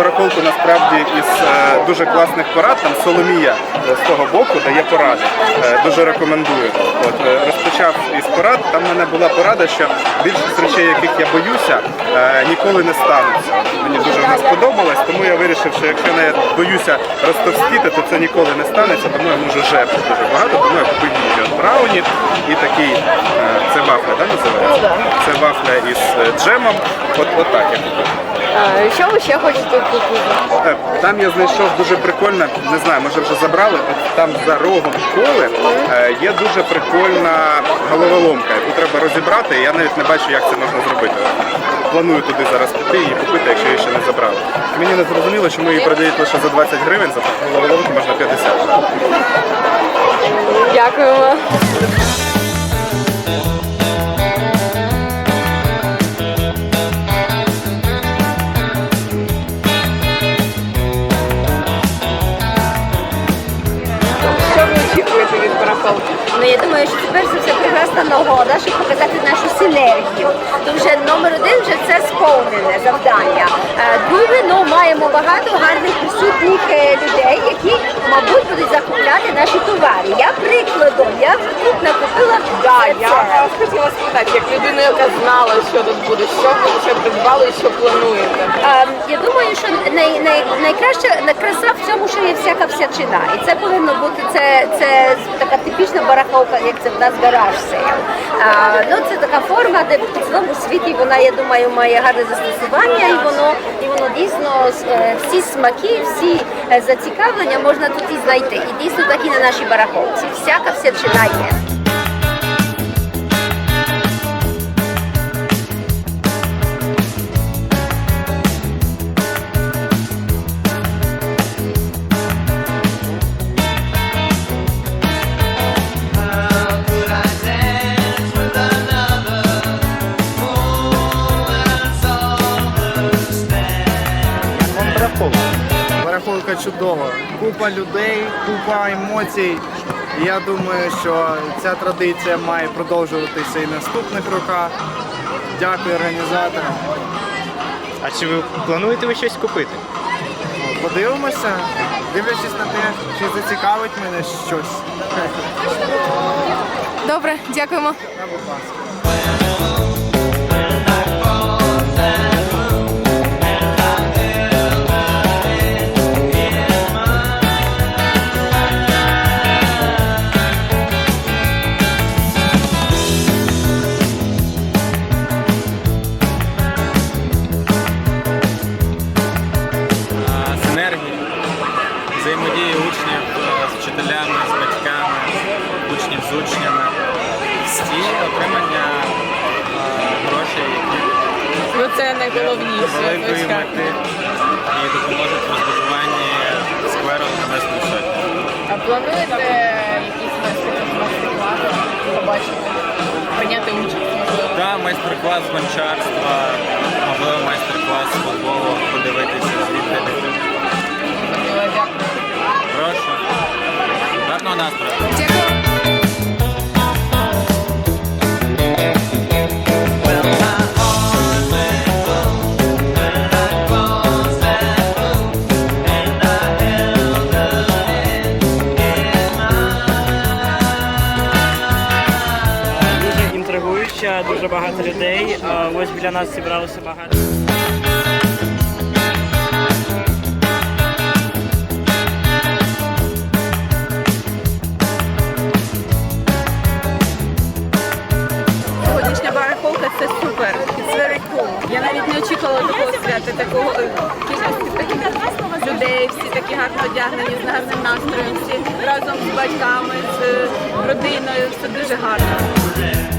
барахолку насправді із е, дуже класних порад. Там Соломія е, з того боку дає поради. Е, Дуже рекомендую. От розпочав із порад. Там в мене була порада, що більшість речей, яких я боюся, ніколи не стануться. Мені дуже вона сподобалась, тому я вирішив, що якщо я боюся розтовстіти, то це ніколи не станеться, тому я можу жерти дуже багато, тому я купив мільйон брауні і такий це вафля, да, називається? Це вафля із джемом. От, от так я купив. Що ще хочете купити? Е, Там я знайшов дуже прикольне, не знаю, може вже забрали. Там за рогом школи е, є дуже прикольна головоломка, яку треба розібрати. Я навіть не бачу, як це можна зробити. Планую туди зараз піти і купити, якщо її ще не забрали. Мені не зрозуміло, чому її продають лише за 20 гривень, за головоломку можна 50. Очікуєте? Ну я думаю, що тепер це все прекрасна нагода, щоб показати нашу синергію. То вже номер один вже це сповнене завдання. Е, Друге, ну маємо багато гарних присутніх е, людей, які, мабуть, будуть захопляти наші спитати, як людина, яка знала, що тут буде, що ви вже придбали і що плануєте. Ем, Я думаю, що най, най, найкраща на- краса в цьому, що є всяка всячина. І це повинно бути це, це така типічна барахолка, як це в нас гараж сейл. А, ну це така форма, де в цілому світі вона, я думаю, має гарне застосування, і воно і воно дійсно е, всі смаки, всі е, зацікавлення можна тут і знайти. І дійсно так і на нашій барахолці. Всяка всячина є. Барахолка чудова. Купа людей, купа емоцій. І я думаю, що ця традиція має продовжуватися і в наступних роках. Дякую організаторам. А чи ви плануєте ви щось купити? Подивимося, дивлячись на те, чи зацікавить мене щось. Добре, дякуємо. Будь ласка. З учнями, і отримання е, грошей, які Ну це найголовніше. великої мети і допоможуть в розбудуванні скверу Небесної Сотні. А плануєте якісь майстер-класи побачити? Прийняти участь, можливо? Та майстер-клас з гончарства, можливо, майстер-клас з футболу, подивитися, звідти. Дякую. Прошу. Гарного настрою. Дуже багато людей. Ось біля нас зібралося багато. Сьогоднішня барахолка це супер. It's. Я навіть не очікувала такого свята, таких людей, всі такі гарно одягнені, з гарним настроєм, всі разом з батьками, з родиною. Все дуже гарно.